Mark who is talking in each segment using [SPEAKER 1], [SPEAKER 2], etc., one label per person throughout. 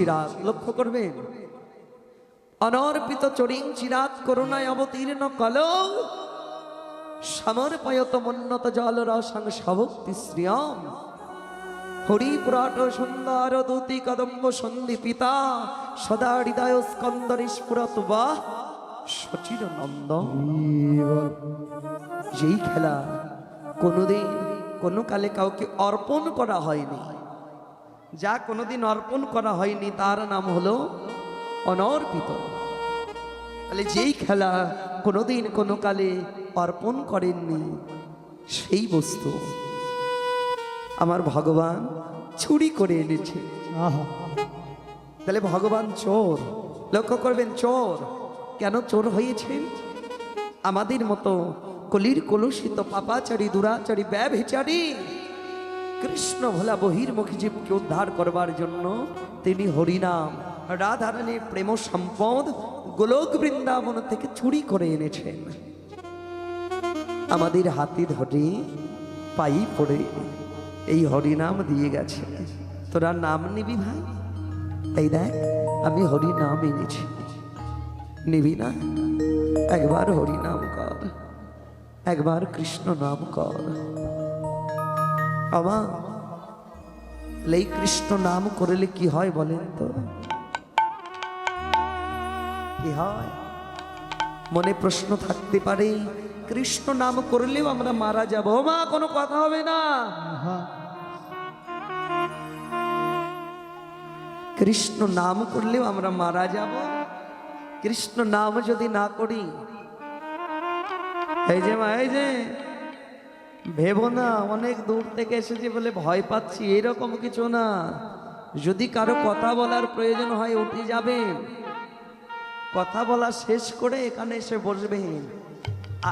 [SPEAKER 1] চিরাত লক্ষ্য করবেন? অনর্পিত চরিং চিরাত করুণায় অবতীর্ণ কল সমর্পয়ত মন্নত জল রসং সভক্তি শ্রিয়ম। হরিপুরাট সুন্দর দূতি কদম্ব সন্ধি পিতা, সদা হৃদয় স্কন্দর স্ফুরত বা সচির নন্দ যেই খেলা কোনোদিন, কোনো কালে কাউকে অর্পণ করা হয়নি। যা কোনোদিন অর্পণ করা হয়নি তার নাম হলো অনর্পিত। তাহলে যেই খেলা কোনোদিন কোনো কালে অর্পণ করেননি সেই বস্তু আমার ভগবান চুরি করে এনেছে।
[SPEAKER 2] আহা।
[SPEAKER 1] তাহলে ভগবান চোর লক্ষ্য করবেন চোর কেন চোর হয়েছেন আমাদের মতো কলির কলুষিত পাপাচারী দুরাচারী ব্যভিচারী কৃষ্ণ ভোলা বহির্মুখী জীবকে উদ্ধার করবার জন্য তিনি হরিনাম রাধারানীর প্রেম সম্পদ গোলক বৃন্দাবন থেকে চুরি করে এনেছেন। আমাদের হাতে ধরে পাই পড়ে এই হরিনাম দিয়ে গেছে। তোরা নাম নিবি ভাই? এই দেখ, আমি হরিনাম এনেছি। নিবি না? একবার হরিনাম কর, একবার কৃষ্ণ নাম কর। আমার এই কৃষ্ণ নাম করলে কি হয় বলেন তো? কি হয়? মনে প্রশ্ন থাকতে পারে কৃষ্ণ নাম করলেও আমরা মারা যাব। মা কোনো কথা হবে না। কৃষ্ণ নাম করলেও আমরা মারা যাব। কৃষ্ণ নাম যদি না করি এই যে মা এই যে। ভেবো না, অনেক দূর থেকে এসেছি বলে ভয় পাচ্ছি, এরকম কিছু না। যদি কারও কথা বলার প্রয়োজন হয়, উঠে যাবেন কথা বলা শেষ করে এখানে এসে বসবেন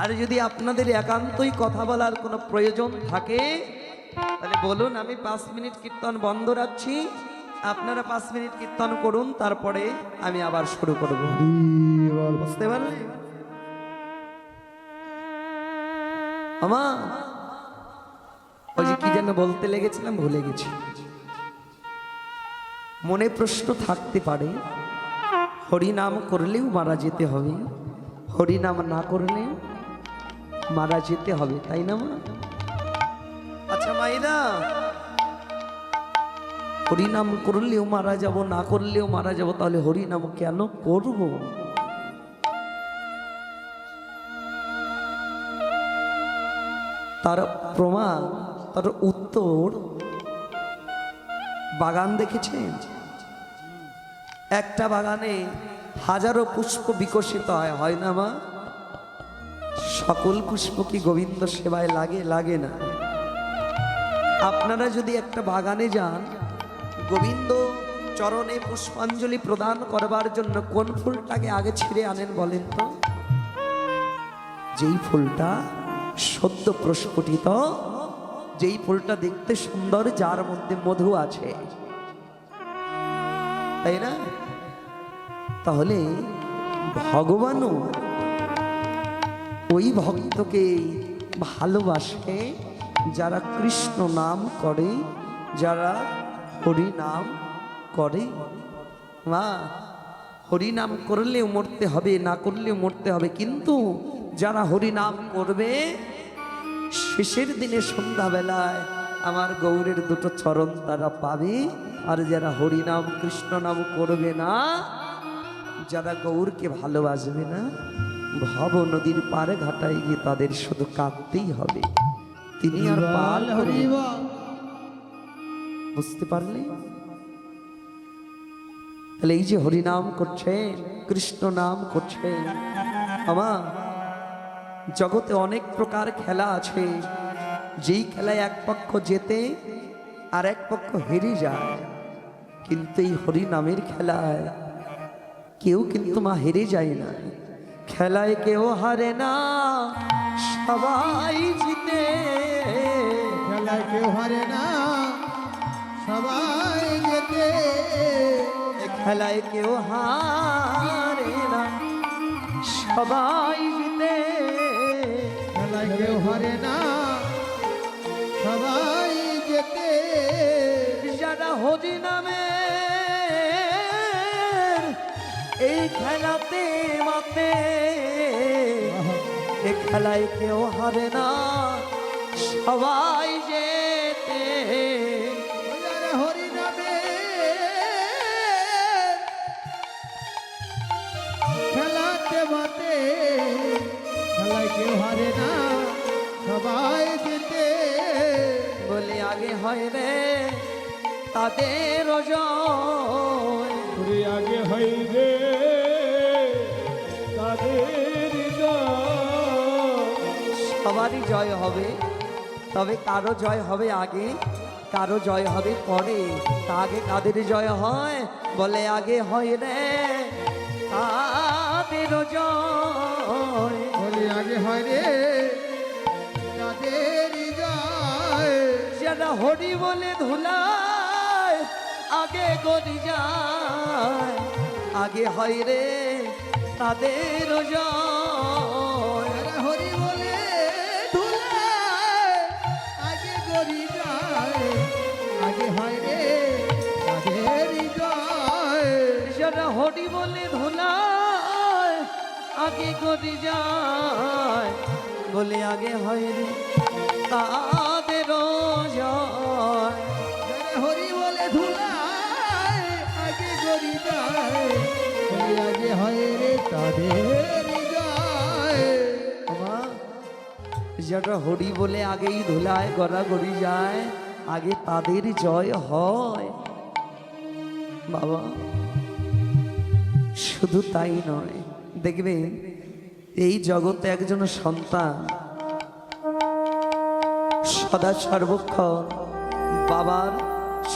[SPEAKER 1] আর যদি আপনাদের একান্তই কথা বলার কোনো প্রয়োজন থাকে, তাহলে বলুন, আমি পাঁচ মিনিট কীর্তন বন্ধ রাখছি। আপনারা পাঁচ মিনিট কীর্তন করুন, তারপরে আমি আবার শুরু করব। বুঝতে পারলেন? আমা যে কি যেন বলতে লেগেছিলাম, ভুলে গেছি। মনে প্রশ্ন থাকতে পারে, হরিনাম করলেও মারা যেতে হবে। হরিনাম না করলে মারা যেতে হবে, তাই না মা? আচ্ছা মাইনা হরিনাম করলেও মারা যাব, না করলেও মারা যাব, তাহলে হরিনাম কেন করব? তার প্রমাণ তার উত্তর বাগান দেখেছেন? একটা বাগানে হাজারো পুষ্প বিকশিত হয় হয় না মা? সকল পুষ্প কি গোবিন্দ সেবায় লাগে লাগে না? আপনারা যদি একটা বাগানে যান, গোবিন্দ চরণে পুষ্পাঞ্জলি প্রদান করবার জন্য কোন ফুলটাকে আগে ছিঁড়ে আনেন বলেন তো? যেই ফুলটা সদ্য প্রস্ফুটিত যেই ফুলটা দেখতে সুন্দর, যার মধ্যে মধু আছে। তাই না? তাহলে ভগবানও ওই ভক্তকে ভালোবাসে, যারা কৃষ্ণ নাম করে, যারা হরি নাম করে। মা, হরি নাম করলেও মরতে হবে, না করলেও মরতে হবে। কিন্তু যারা হরি নাম করবে শেষের দিনে সন্ধ্যাবেলায় আমার গৌরের দুটো চরণ তারা পাবে। আর যারা হরি নাম কৃষ্ণ নাম করবে না যারা গৌরকে ভালোবাসবে না ভব নদীর পারে ঘাটায় গিয়ে তাদের শুধু কাঁদতেই হবে। তিনি আর পাল বুঝতে পারলে? তাহলে এই যে হরিনাম করছেন কৃষ্ণ নাম করছেন আমার জগতে অনেক প্রকার খেলা আছে। যেই খেলায় এক পক্ষ জেতে আর এক পক্ষ হেরে যায়। কিন্তু এই হরিনামের খেলায় কেউ কিন্তু মা হেরে যায় না। খেলায় কেউ হারে না সবাই জিতে।
[SPEAKER 2] খেলায় কেউ হারে না সবাই যেতে
[SPEAKER 1] খেলায় কেউ হারে না সবাই জিতে
[SPEAKER 2] কেউ হরে না। সবাই যেতে
[SPEAKER 1] যারা হরি নামে এই খেলাতে মাতে এ খেলায় কেউ হারে না। সবাই
[SPEAKER 2] সবাই জিতে
[SPEAKER 1] বলে আগে হয় রে তাদের
[SPEAKER 2] ওরে আগে হয় রে তাদের
[SPEAKER 1] সবারই জয় হবে তবে কারও জয় হবে আগে কারও জয় হবে পরে। তা আগে কাদের জয় হয়? বলে আগে হয় রে তাদের জয়
[SPEAKER 2] বলে আগে হয় রে
[SPEAKER 1] যারা হরি বলে ধুলায়, আগে গড়ি যায়। আগে হয় রে তাদের
[SPEAKER 2] হরি বলে ধুলায়, আগে গড়ি যায়। আগে হয় রে তাদের জয়।
[SPEAKER 1] যারা হরি বলে ধুলায়, আগে গড়ি যায়। বলে আগে হয় রে তাদের
[SPEAKER 2] হরি বলে ধুলায়, আগে তাদের
[SPEAKER 1] যারা হরি বলে আগেই ধুলায় গড়াগড়ি যায়, আগে তাদের জয় হয়। বাবা, শুধু তাই নয় দেখবেন এই জগতে একজন সন্তান সদা সর্বক্ষণ। বাবার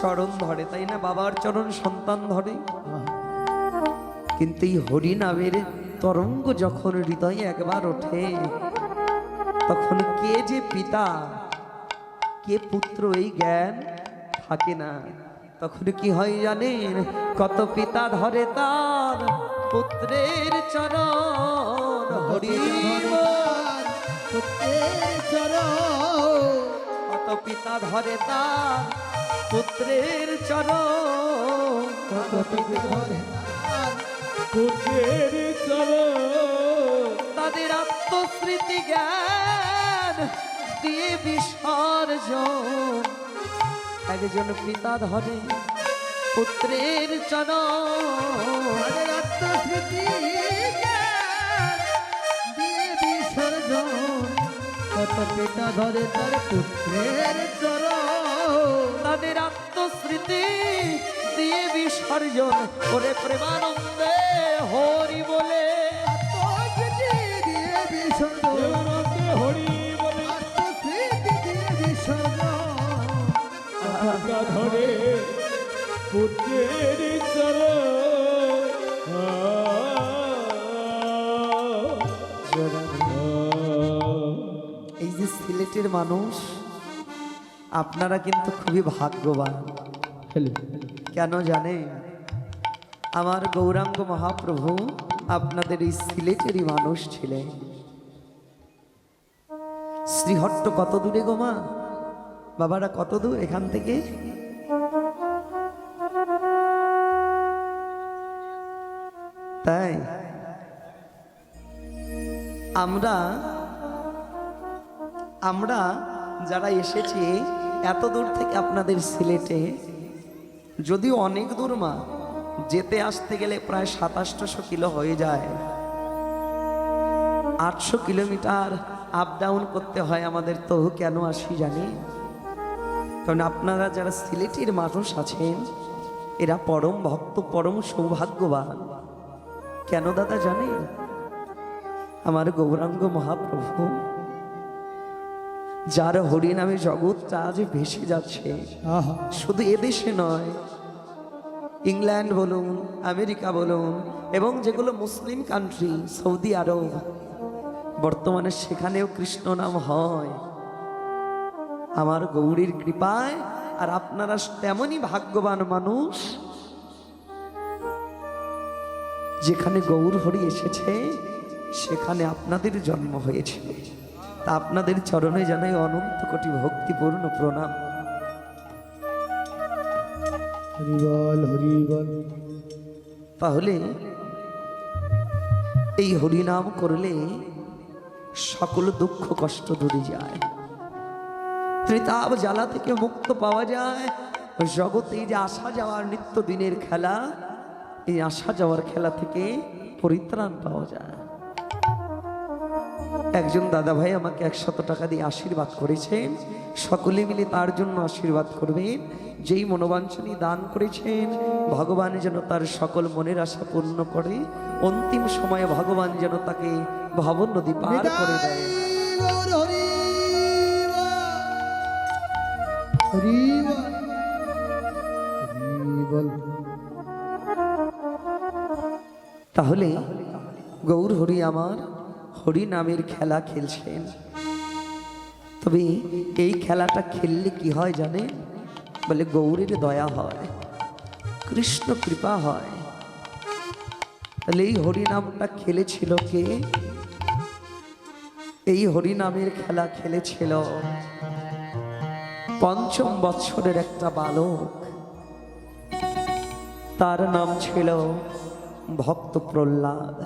[SPEAKER 1] চরণ ধরে, তাই না? বাবার চরণ সন্তান ধরে। কিন্তু এই হরিনামের তরঙ্গ যখন হৃদয়ে একবার ওঠে, তখন কে যে পিতা, কে পুত্র এই জ্ঞান থাকে না। তখন কি হয় জানেন? কত পিতা ধরে তার পুত্রের চরণ। হরি।
[SPEAKER 2] পুত্রের চরণ।
[SPEAKER 1] কত পিতা ধরে তার পুত্রের চরণ।
[SPEAKER 2] পুত্রের চরণ।
[SPEAKER 1] তাদের আত্মস্মৃতি জ্ঞান দিয়ে বিসর্জন। একজন পিতা ধরে পুত্রের চরণ।
[SPEAKER 2] তাদের ধরে তার পুত্রের চরণ।
[SPEAKER 1] তাদের আত্মস্মৃতি দিয়ে বিসর্জন করে প্রেমানন্দে হরি বলে।
[SPEAKER 2] আত্মস্মৃতি দিয়ে বিসর্জন। হরি বলে। আত্মস্মৃতি দিয়ে বিসর্জন। ধরে পুত্রের
[SPEAKER 1] যে সিলেটের মানুষ, আপনারা কিন্তু খুবই ভাগ্যবান। কেন জানে আমার গৌরাঙ্গ মহাপ্রভু আপনাদের এই সিলেটেরই মানুষ ছিলেন। শ্রীহট্ট কত দূরে গো মা? বাবারা কত দূর এখান থেকে? তাই? আমরা আমরা যারা এসেছি, এত দূর থেকে আপনাদের সিলেটে, যদিও অনেক দূর মা, যেতে আসতে গেলে প্রায় সাতাশশো কিলো হয়ে যায়। আটশো কিলোমিটার আপ ডাউন করতে হয় আমাদের তো কেন আসি জানি? কারণ আপনারা যারা সিলেটের মানুষ আছেন, এরা পরম ভক্ত, পরম সৌভাগ্যবান। কেন দাদা জানেন? আমার গৌরাঙ্গ মহাপ্রভু যার হরিনামে জগৎটা আজ ভেসে যাচ্ছে। শুধু এদেশে নয় ইংল্যান্ড বলুন আমেরিকা বলুন এবং যেগুলো মুসলিম কান্ট্রি সৌদি আরব বর্তমানে সেখানেও কৃষ্ণ নাম হয়। আমার গৌরীর কৃপায় আর আপনারা তেমনই ভাগ্যবান মানুষ যেখানে গৌর হরি এসেছে সেখানে আপনাদের জন্ম হয়েছে। তা আপনাদের চরণে জানাই অনন্ত কোটি ভক্তিপূর্ণ প্রণাম।
[SPEAKER 2] হরি বল হরি বল
[SPEAKER 1] তাহলে এই হরিনাম করলে সকল দুঃখ কষ্ট দূরে যায়। ত্রিতাপ জ্বালা থেকে মুক্ত পাওয়া যায়। জগতে যে আসা যাওয়ার নিত্য দিনের খেলা এই আসা যাওয়ার খেলা থেকে পরিত্রাণ পাওয়া যায়। একজন দাদা ভাই আমাকে একশত টাকা দিয়ে আশীর্বাদ করেছেন সকলে মিলে তার জন্য আশীর্বাদ করবেন। যেই মনোবাঞ্ছনী দান করেছেন, ভগবান যেন তার সকল মনের আশা পূর্ণ করে। অন্তিম সময়ে ভগবান যেন তাকে ভবন নদী পার করে দেয়। তাহলে গৌর হরি আমার হরি নামের খেলা খেলছেন। তবে এই খেলাটা খেললে কি হয় জানে? বলে গৌরের দয়া হয়, কৃষ্ণ কৃপা হয়। তাহলে এই হরি নামটা খেলেছিল কে? এই হরি নামের খেলা খেলেছিল পঞ্চম বৎসরের একটা বালক। তার নাম ছিল ভক্ত প্রহ্লাদ।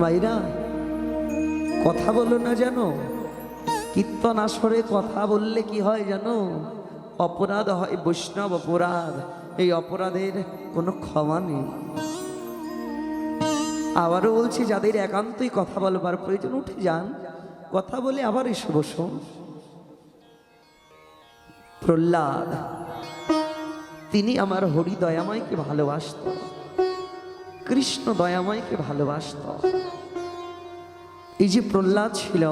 [SPEAKER 1] মাইরা, কথা বলো না জানো কীর্তন আসরে কথা বললে কি হয় জানো অপরাধ হয় বৈষ্ণব অপরাধ, এই অপরাধের কোনো ক্ষমা নেই। আবারও বলছি, যাদের একান্তই কথা বলবার প্রয়োজন, উঠে যান। কথা বলে আবার এসে বসুন। প্রহ্লাদ, তিনি আমার হরি দয়াময়কে ভালোবাসত কৃষ্ণ দয়াময়কে ভালোবাসত। এই যে প্রহ্লাদ ছিল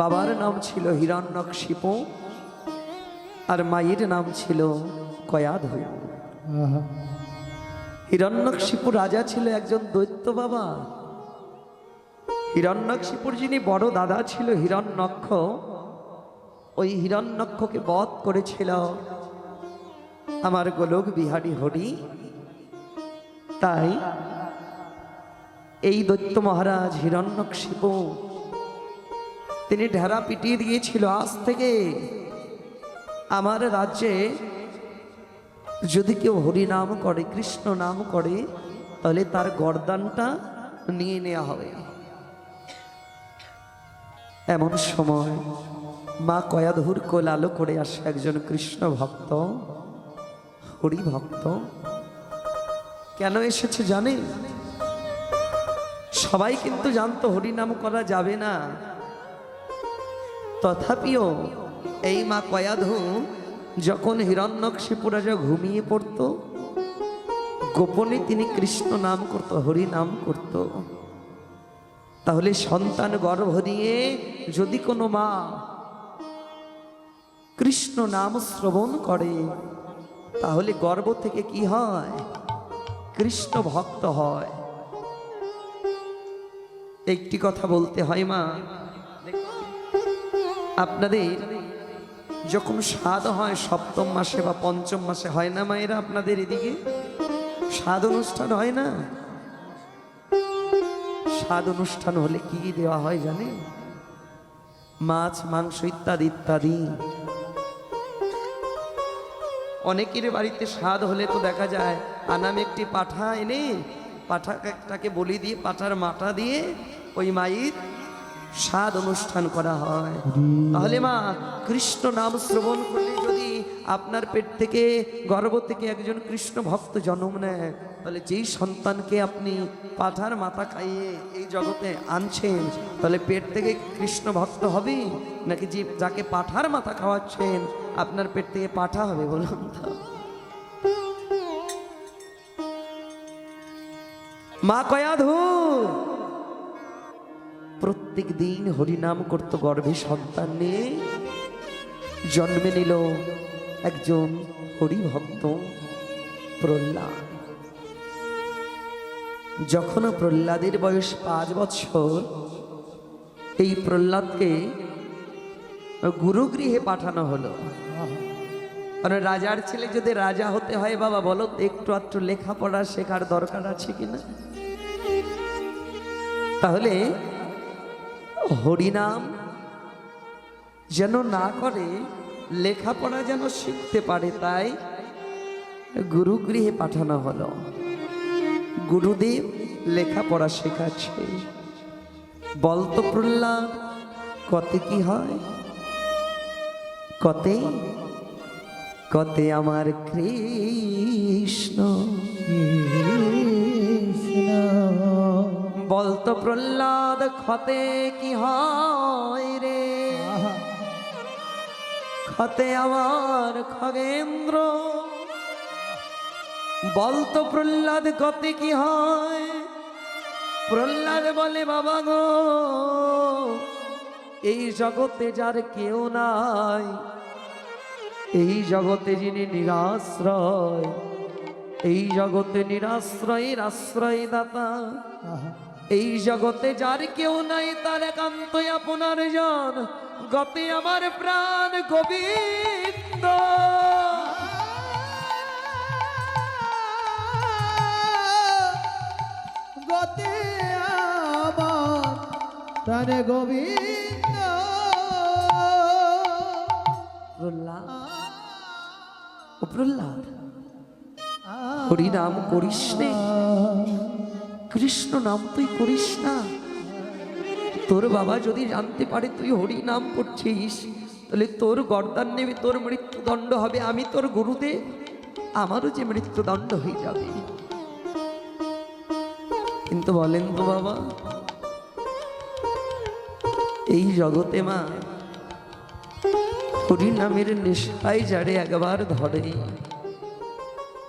[SPEAKER 1] বাবার নাম ছিল হিরণ্যকশিপ আর মায়ের নাম ছিল
[SPEAKER 2] আহা,
[SPEAKER 1] হিরণ্যকশিপু রাজা ছিল একজন দৈত্য বাবা। হিরণ্যকশিপুর যিনি বড় দাদা ছিল হিরণ্যক্ষ ওই হিরণ্যক্ষকে বধ করেছিল আমার গোলক বিহারী হরি। তাই এই দৈত্য মহারাজ হিরণ্যকশিপু তিনি ঢেরা পিটিয়ে দিয়েছিল আজ থেকে। আমার রাজ্যে যদি কেউ হরি নাম করে, কৃষ্ণ নাম করে, তাহলে তার গরদানটা নিয়ে নেওয়া হবে। এমন সময় মা কয়াধুর কোল আলো করে আসে একজন কৃষ্ণ ভক্ত, হরি ভক্ত। কেন এসেছে জানে সবাই কিন্তু জানতো হরি নাম করা যাবে না। তথাপিও এই মা কয়াধু যখন হিরণ্যকশিপু রাজা ঘুমিয়ে পড়ত, গোপনে তিনি কৃষ্ণ নাম করত হরি নাম করত। তাহলে সন্তান গর্ভ নিয়ে যদি কোনো মা কৃষ্ণ নাম শ্রবণ করে, তাহলে গর্ব থেকে কি হয়? কৃষ্ণ ভক্ত হয়। একটি কথা বলতে হয় মা, আপনাদের যখন স্বাদ হয় সপ্তম মাসে বা পঞ্চম মাসে, হয় না মায়েরা আপনাদের এদিকে? স্বাদ অনুষ্ঠান হয় না? স্বাদ অনুষ্ঠান হলে কি দেওয়া হয় জানে মাছ, মাংস ইত্যাদি ইত্যাদি। অনেকের বাড়িতে স্বাদ হলে তো দেখা যায়, আনাম একটি পাঠা এনে পাঠাটাকে বলি দিয়ে, পাঠার মাথা দিয়ে ওই মায়ের স্বাদ অনুষ্ঠান করা হয়। তাহলে মা, কৃষ্ণ নাম শ্রবণ করলে যদি আপনার পেট থেকে গর্ব থেকে একজন কৃষ্ণ ভক্ত জন্ম নেয়, তাহলে যেই সন্তানকে আপনি পাঠার মাথা খাইয়ে এই জগতে আনছেন, তাহলে পেট থেকে কৃষ্ণ ভক্ত হবে নাকি যে যাকে পাঠার মাথা খাওয়াচ্ছেন আপনার পেট থেকে পাঠা হবে বলুন তো। মা কয়াধু, প্রত্যেক দিন হরিনাম করত গর্ভে সন্তান নিয়ে। জন্মে নিল একজন হরিভক্ত প্রহ্লাদ। যখন প্রহ্লাদের বয়স পাঁচ বছর, এই প্রহ্লাদকে গুরুগৃহে পাঠানো হলো। কারণ রাজার ছেলে যদি রাজা হতে হয়, বাবা বলো, একটু একটু লেখাপড়া শেখার দরকার আছে কিনা? তাহলে হরিনাম যেন না করে, লেখাপড়া যেন শিখতে পারে, তাই গুরুগৃহে পাঠানো হলো। গুরুদেব লেখাপড়া শেখাচ্ছে। বলতো প্রহ্লাদ, কতে কি হয়? কতে কতে আমার কৃষ্ণ বলতো প্রহ্লাদ, ক্ষতে কি হয় রে? ক্ষতে আমার খগেন্দ্র। বলতো প্রহ্লাদ কতে কি হয়? প্রহ্লাদ বলে, বাবা গো এই জগতে যার কেউ নাই। এই জগতে যিনি নিরাশ্রয়, এই জগতে নিরাশ্রয়ের আশ্রয় দাতা। এই জগতে যার কেউ নাই, তার একান্ত আপনার জন। গতে আমার প্রাণ গোবিন্দ।
[SPEAKER 2] গতে আমার প্রাণে গোবিন্দ।
[SPEAKER 1] প্রহ্লাদ করিস নে। কৃষ্ণ নাম তুই করিস না। তোর বাবা যদি জানতে পারে তুই হরি নাম করছিস, তাহলে তোর গর্দান নেবে তোর মৃত্যুদণ্ড হবে। আমি তোর গুরুদেব, আমারও যে মৃত্যুদণ্ড হয়ে যাবে। কিন্তু বলেন তো বাবা, এই জগতে মা হরিনামের নেশায় যারে একবার ধরে।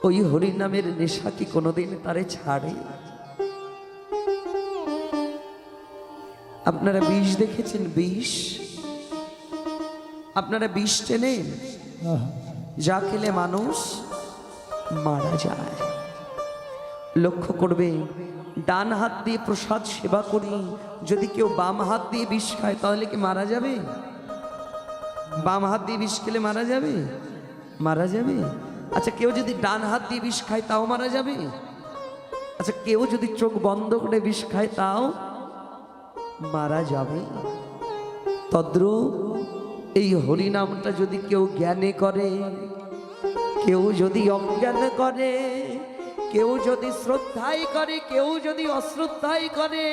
[SPEAKER 1] ওই হরিনামের নেশা কি কোনোদিন তারে ছাড়ে? আপনারা বিষ দেখেছেন? বিষ? আপনারা বিষ চেনেন? যা খেলে মানুষ মারা যায়। লক্ষ্য করবে, ডান হাত দিয়ে প্রসাদ সেবা করি, যদি কেউ বাম হাত দিয়ে বিষ খায়, তাহলে কি মারা যাবে? বাম হাত দিয়ে বিষ খেলে মারা যাবে? মারা যাবে? আচ্ছা কেউ যদি ডান হাত দিয়ে বিষ খায়, তাও মারা যাবে? আচ্ছা কেউ যদি চোখ বন্ধ করে বিষ খায়, তাও মারা যাবে? তদ্রূপ এই হরিনামটা যদি কেউ জ্ঞানে করে, কেউ যদি অজ্ঞান করে, কেউ যদি শ্রদ্ধাই করে, কেউ যদি অশ্রদ্ধাই করে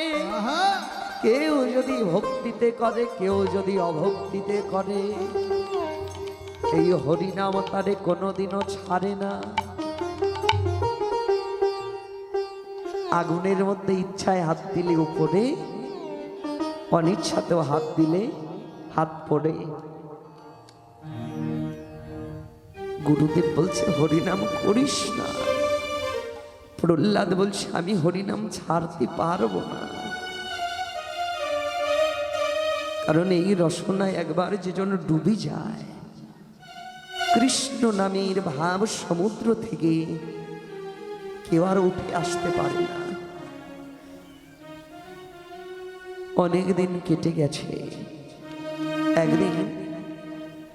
[SPEAKER 1] কেউ যদি ভক্তিতে করে, কেউ যদি অভক্তিতে করে। এই হরিনাম তারে কোনোদিনও ছাড়ে না। আগুনের মধ্যে ইচ্ছায় হাত দিলে উপরে, অনিচ্ছাতেও হাত দিলে হাত পড়ে। গুরুদেব বলছে, হরিনাম করিস না। প্রহ্লাদ বলছে, আমি হরিনাম ছাড়তে পারব না। কারণ এই রসনায় একবার যে জন ডুবে যায়। কৃষ্ণ নামের ভাব সমুদ্র থেকে কেউ আর উঠে আসতে পারে না। অনেক দিন কেটে গেছে। একদিন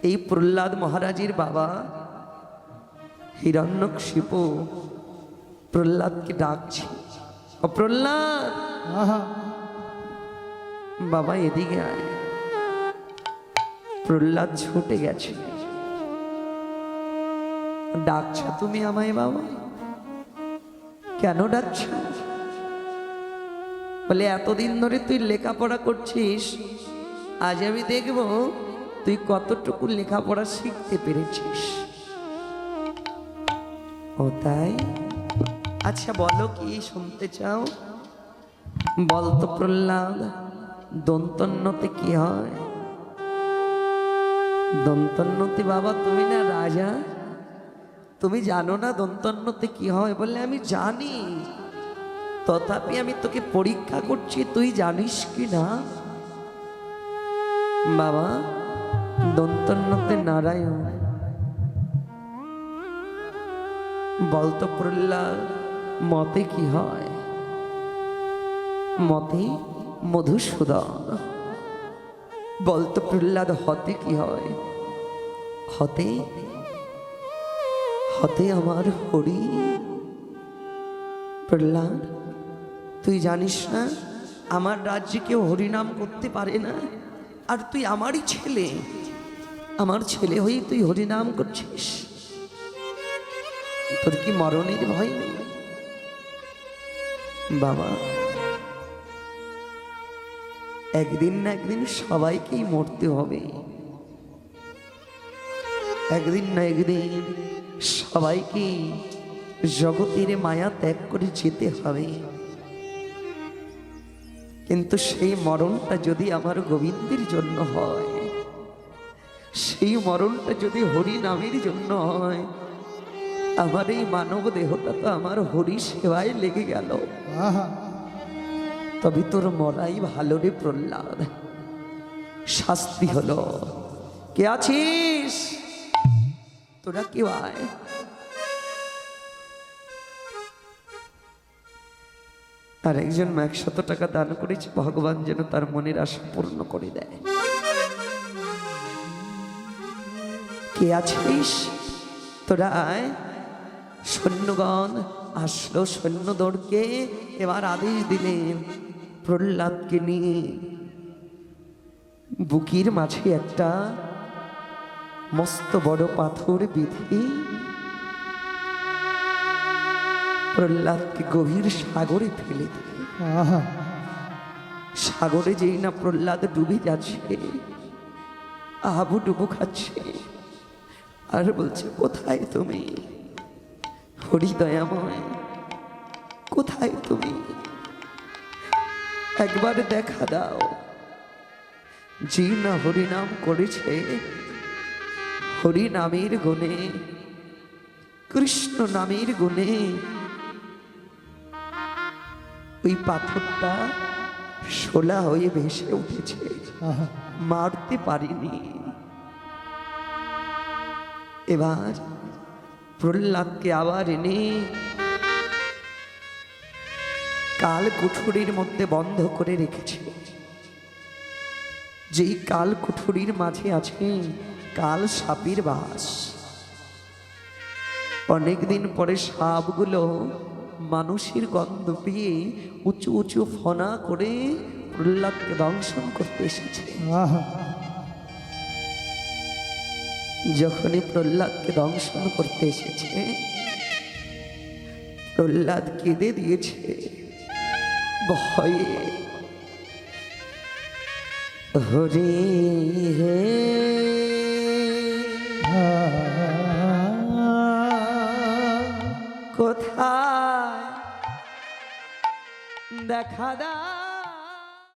[SPEAKER 1] এই প্রহ্লাদ মহারাজের বাবা হিরণ্যকশিপ প্রহ্লাদকে ডাকছে ও প্রহ্লাদ! বাবা এদিকে আয়। প্রহ্লাদ ছুটে গেছে। ডাকছ তুমি আমায় বাবা? কেন ডাকছ? বলে, এতদিন ধরে তুই লেখাপড়া করছিস, আজ আমি দেখব তুই কতটুকু লেখাপড়া শিখতে পেরেছিস। ও তাই? আচ্ছা বলো কি শুনতে চাও? বলতো প্রহ্লাদ দন্তন্নতে কি হয়? দন্তন্নতে বাবা, তুমি না রাজা। তুমি জানো না দন্তন্নতে কি হয় বললে আমি জানি। তথাপি আমি তোকে পরীক্ষা করছি, তুই জানিস কি না? বাবা, দন্তন্নতে নারায়ণ। বলতো প্রহ্লাদ মতে কি হয়? মতে মধুসূদন। বলতো প্রহ্লাদ হতে কি হয়? হতে? হতে আমার হরি। প্রহ্লাদ, তুই জানিস না, আমার রাজ্যে কেউ হরিনাম করতে পারে না? আর তুই আমারই ছেলে। আমার ছেলে হয়ে তুই হরিনাম করছিস? তোর কি মরণের ভয় নেই? বাবা একদিন না একদিন সবাইকেই মরতে হবে। একদিন না একদিন সবাইকে জগতের মায়া ত্যাগ করে যেতে হবে। কিন্তু সেই মরণটা যদি আমার গোবিন্দের জন্য হয়, সেই মরণটা যদি হরি নামের জন্য হয়, আমার এই মানব দেহটা তো আমার হরি সেবায় লেগে গেল।
[SPEAKER 2] আহা।
[SPEAKER 1] তবে তোর মরাই ভালো রে প্রহ্লাদ। শাস্তি হলো। কে আছিস? তোরা কেউ আয়। আর একজন একশত টাকা দান করেছে, ভগবান যেন তার মনের আশা পূর্ণ করে দেয়। কে আছিস? তোরা আয়। সৈন্যগণ, আসলো সৈন্যদৌড়কে এবার আদেশ দিলেন প্রহ্লাদকে নিয়ে বুকির মাঝে একটা মস্ত বড় পাথর বিধি প্রহ্লাদকে গভীর সাগরে ফেলে
[SPEAKER 2] আহা।
[SPEAKER 1] সাগরে যেই না প্রহ্লাদ ডুবে যাচ্ছে আবু ডুবু খাচ্ছে আর বলছে কোথায় তুমি? হরিদয়াময় কোথায় তুমি? একবার দেখা দাও। যে না হরিনাম করেছে। হরিনামের গুণে কৃষ্ণ নামের গুণে। ওই পাথরটা শোলা হয়ে ভেসে উঠেছে। মারতে পারিনি। এবার প্রহ্লাদকে আবার এনে কাল কুঠুরির মধ্যে বন্ধ করে রেখেছে। যেই কাল কুঠুরির মাঝে আছে কাল সাপের বাস। অনেকদিন পরে সাপগুলো মানুষের গন্ধ পেয়ে উঁচু উঁচু ফনা করে প্রহ্লাদকে দংশন করতে এসেছে। যখনই প্রহ্লাদকে দংশন করতে এসেছে প্রহ্লাদ কেঁদে দিয়েছে। ভয়ে হরে হে। কোথায়? দেখা দা